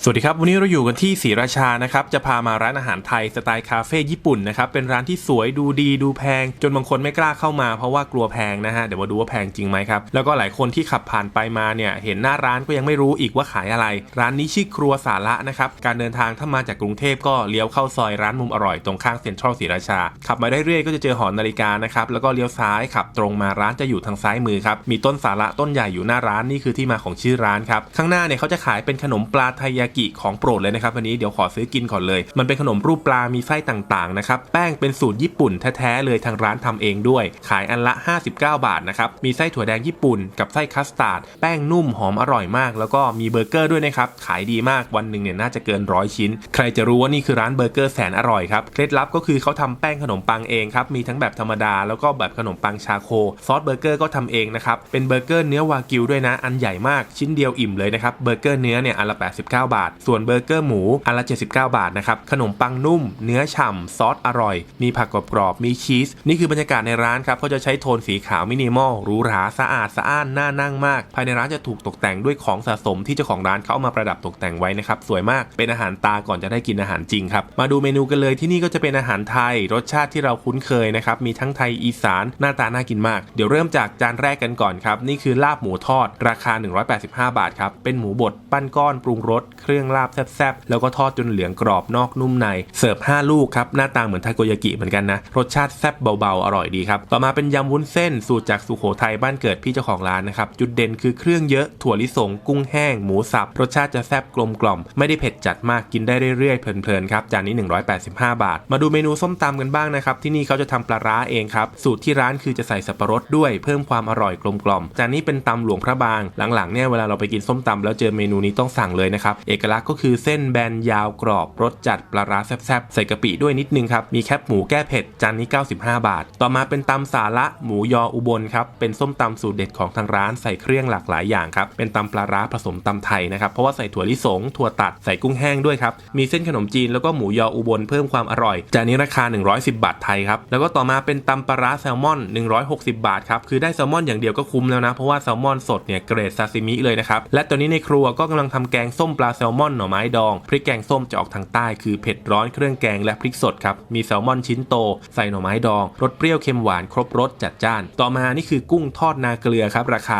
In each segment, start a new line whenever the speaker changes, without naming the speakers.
สวัสดีครับ วันนี้เราอยู่กันที่ศรีราชานะครับจะพามาร้านอาหารไทยสไตล์คาเฟ่ญี่ปุ่นนะครับเป็นร้านที่สวยดูดีดูแพง จนบางคนไม่กล้าเข้ามาเพราะว่ากลัวแพงนะฮะเดี๋ยวมาดูว่าแพงจริงไหมครับแล้วก็หลายคนที่ขับผ่านไปมาเนี่ยเห็นหน้าร้านก็ยังไม่รู้อีกว่าขายอะไร ร้านนี้ชื่อครัวสาระนะครับการเดินทางถ้ามาจากกรุงเทพก็เลี้ยวเข้าซอยร้านมุมอร่อยตรงข้างเซ็นทรัลศรีราชาขับมาได้เรื่อยก็จะเจอหอนาฬิกานะครับแล้วก็เลี้ยวซ้ายขับตรงมาร้านจะอยู่ทางซ้ายมือครับมีต้นสาระต้นใหญ่อยู่หน้าร้านนี่คือที่มาของชื่อร้านครับข้างหน้าเนี่ยเขาจะขายเป็นขนมปลาไทยากิของโปรดเลยนะครับวันนี้เดี๋ยวขอซื้อกินก่อนเลย มันเป็นขนมรูปปลามีไส้ต่างๆนะครับแป้งเป็นสูตรญี่ปุ่นแท้ๆเลยทางร้านทำเองด้วย ขายอันละ 59 บาทนะครับมีไส้ถั่วแดงญี่ปุ่นกับไส้คัสตาร์ดแป้งนุ่มหอมอร่อยมาก แล้วก็มีเบอร์เกอร์ด้วยนะครับขายดีมากวันหนึ่งเนี่ยน่าจะเกินร้อยชิ้น ใครจะรู้ว่านี่คือร้านเบอร์เกอร์แสนอร่อยครับเคล็ดลับก็คือเขาทำแป้งขนมปังเองครับมีทั้งแบบธรรมดาแล้วก็แบบขนมปังชาโคซอสเบอร์เกอร์ก็ทำเองนะครับเป็นเบอร์เกอร์เนื้อวากิวด้วยนะอันใหญ่มากชิ้นเดียวอิ่มเลยนะครับเบอร์เกอร์เนื้อเนี่ยอันละ 89 บาท ส่วนเบอร์เกอร์หมูอันละ79 บาทนะครับ ขนมปังนุ่ม เนื้อฉ่ำ ซอสอร่อย มีผักกรอบๆมีชีส นี่คือบรรยากาศในร้านครับเขาจะใช้โทนสีขาวมินิมอลหรูหราสะอาดสะอ้านน่านั่งมาก ภายในร้านจะถูกตกแต่งด้วยของสะสมที่เจ้าของร้านเขาเอามาประดับตกแต่งไว้นะครับสวยมากเป็นอาหารตาก่อนจะได้กินอาหารจริงครับมาดูเมนูกันเลยที่นี่ก็จะเป็นอาหารไทย รสชาติที่เราคุ้นเคยนะครับมีทั้งไทยอีสานหน้าตาน่ากินมาก เดี๋ยวเริ่มจากจานแรกกันก่อนครับนี่คือลาบหมูทอดราคา 185 บาทครับเป็นหมูบดปั้นก้อนปรุงรสเครื่องลาบแซ่บๆ แล้วก็ทอดจนเหลืองกรอบนอกนุ่มใน เสิร์ฟ 5 ลูกครับ หน้าตาเหมือนทาโกยากิเหมือนกันนะ รสชาติแซ่บเบาๆ อร่อยดีครับ ต่อมาเป็นยำวุ้นเส้นสูตรจากสุโขทัยบ้านเกิดพี่เจ้าของร้านนะครับ จุดเด่นคือเครื่องเยอะ ถั่วลิสง กุ้งแห้ง หมูสับ รสชาติจะแซ่บกลมกล่อม ไม่ได้เผ็ดจัดมาก กินได้เรื่อยๆ เพลินๆ ครับ จานนี้ 185 บาท มาดูเมนูส้มตำกันบ้างนะครับ ที่นี่เขาจะทำปลาร้าเองครับ สูตรที่ร้านคือจะใส่สับปะรดด้วย เพิ่มความอร่อยกลมกล่อม จานนี้เป็นตำหลวงพระบาง หลังๆ เนี่ย เวลาเราไปกินส้มตำแล้วเจอเมนูนี้ต้องสั่งเลยนะครับเอกลักษณ์ก็คือเส้นแบนยาวกรอบรสจัดปลาร้าแซ่บๆ ใส่กะปิด้วยนิดนึงครับ มีแคบหมูแก้เผ็ด จานนี้ 95 บาท ต่อมาเป็นตำสาละหมูยออุบลครับ เป็นส้มตำสูตรเด็ดของทางร้านใส่เครื่องหลากหลายอย่างครับ เป็นตำปลาร้าผสมตำไทยนะครับ เพราะว่าใส่ถั่วลิสง ถั่วตัด ใส่กุ้งแห้งด้วยครับ มีเส้นขนมจีนแล้วก็หมูยออุบลเพิ่มความอร่อย จานนี้ราคา 110 บาทไทยครับ แล้วก็ต่อมาเป็นตำปลาร้าแซลมอน 160 บาทครับ คือได้แซลมอนอย่างเดียวก็คุ้มแล้วนะ เพราะว่าแซลมอนสดเนี่ยเกรดซาซิมิเลยนะครับ และตอนนี้ในครัวก็กำลังทำแกงส้มปลาแซซลมอนหน่อไม้ดอง พริกแกงส้มจะออกทางใต้ คือเผ็ดร้อนเครื่องแกงและพริกสดครับ มีแซลมอนชิ้นโต ใส่หน่อไม้ดอง รสเปรี้ยวเค็มหวานครบรสจัดจ้าน ต่อมานี่คือกุ้งทอดนาเกลือครับ ราคา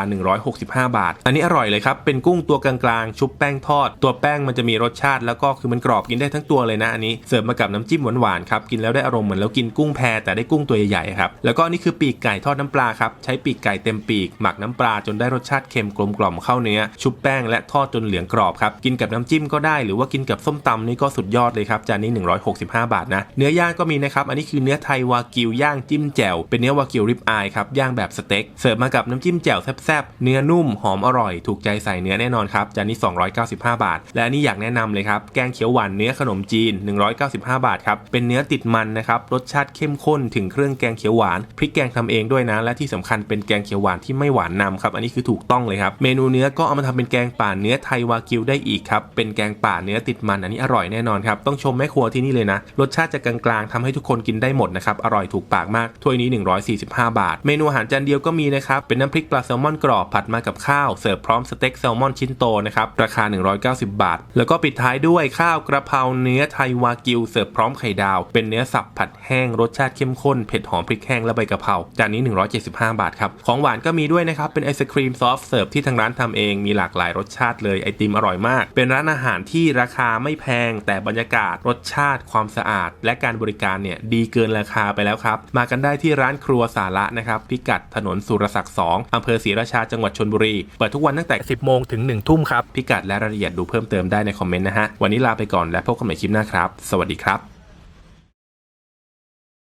165 บาท อันนี้อร่อยเลยครับ เป็นกุ้งตัวกลางๆ ชุบแป้งทอด ตัวแป้งมันจะมีรสชาติแล้วก็คือมันกรอบกินได้ทั้งตัวเลยนะอันนี้ เสิร์ฟมากับน้ำจิ้มหวานๆครับ กินแล้วได้อารมณ์เหมือนแล้วกินกุ้งแพแต่ได้กุ้งตัวใหญ่ๆครับ แล้วก็นี่คือปีกไก่ทอดน้ำปลาครับ ใช้ปีกไก่เต็มปีก หมักน้ำปลาจนได้รสชาติเค็มกลมกล่อมเข้าเนื้อ ชุบแป้งและทอดจนเหลืองกรอบครับ กินกับน้ำจิ้มก็ได้หรือว่ากินกับส้มตำนี่ก็สุดยอดเลยครับจานนี้ 165 บาทนะเนื้อย่างก็มีนะครับอันนี้คือเนื้อไทยวากิวย่างจิ้มแจ่วเป็นเนื้อวากิวริบอายครับย่างแบบสเต็กเสิร์ฟมากับน้ำจิ้มแจ่วแซ่บๆเนื้อนุ่มหอมอร่อยถูกใจใส่เนื้อแน่นอนครับจานนี้ 295 บาท และอันนี้อยากแนะนำเลยครับแกงเขียวหวานเนื้อขนมจีน 195 บาทครับเป็นเนื้อติดมันนะครับรสชาติเข้มข้นถึงเครื่องแกงเขียวหวานพริกแกงทำเองด้วยนะ และที่สำคัญเป็นแกงเขียวหวานที่ไม่หวานนำครับอันนี้คือถูกต้องเลยครับเมนูเนื้อก็เอามาทำเป็นแกงป่าเนื้อไทยวากิวได้อีกครับเป็นแกงป่าเนื้อติดมันอันนี้อร่อยแน่นอนครับ ต้องชมแม่ครัวที่นี่เลยนะ รสชาติจะกลางๆทำให้ทุกคนกินได้หมดนะครับ อร่อยถูกปากมาก ถ้วยนี้ 145 บาท เมนูอาหารจานเดียวก็มีนะครับ เป็นน้ำพริกปลาแซลมอนกรอบผัดมากับข้าว เสิร์ฟพร้อมสเต็กแซลมอนชิ้นโตนะครับ ราคา 190 บาท แล้วก็ปิดท้ายด้วยข้าวกระเพราเนื้อไทยวากิว เสิร์ฟพร้อมไข่ดาว เป็นเนื้อสับผัดแห้ง รสชาติเข้มข้น เผ็ดหอมพริกแห้งและใบกะเพรา จานนี้ 175 บาทครับ ของหวานก็มีด้วยนะครับ เป็นไอศครีมซอฟต์เสิร์ฟที่ทางร้านทำเอง มีหลากหลายรสชาติเลย ไอติมอร่อยมาก เป็นร้านอาหารที่ราคาไม่แพง แต่บรรยากาศรสชาติความสะอาด และการบริการเนี่ยดีเกินราคาไปแล้วครับ มากันได้ที่ร้านครัวสาระนะครับ พิกัดถนนสุรศักดิ์ 2 อำเภอศรีราชาจังหวัดชนบุรี เปิดทุกวันตั้งแต่ 10 โมงถึง 1 ทุ่มครับ พิกัดและรายละเอียดดูเพิ่มเติมได้ในคอมเมนต์นะฮะ วันนี้ลาไปก่อนและพบกันใหม่คลิปหน้าครับ สวัสดีครับ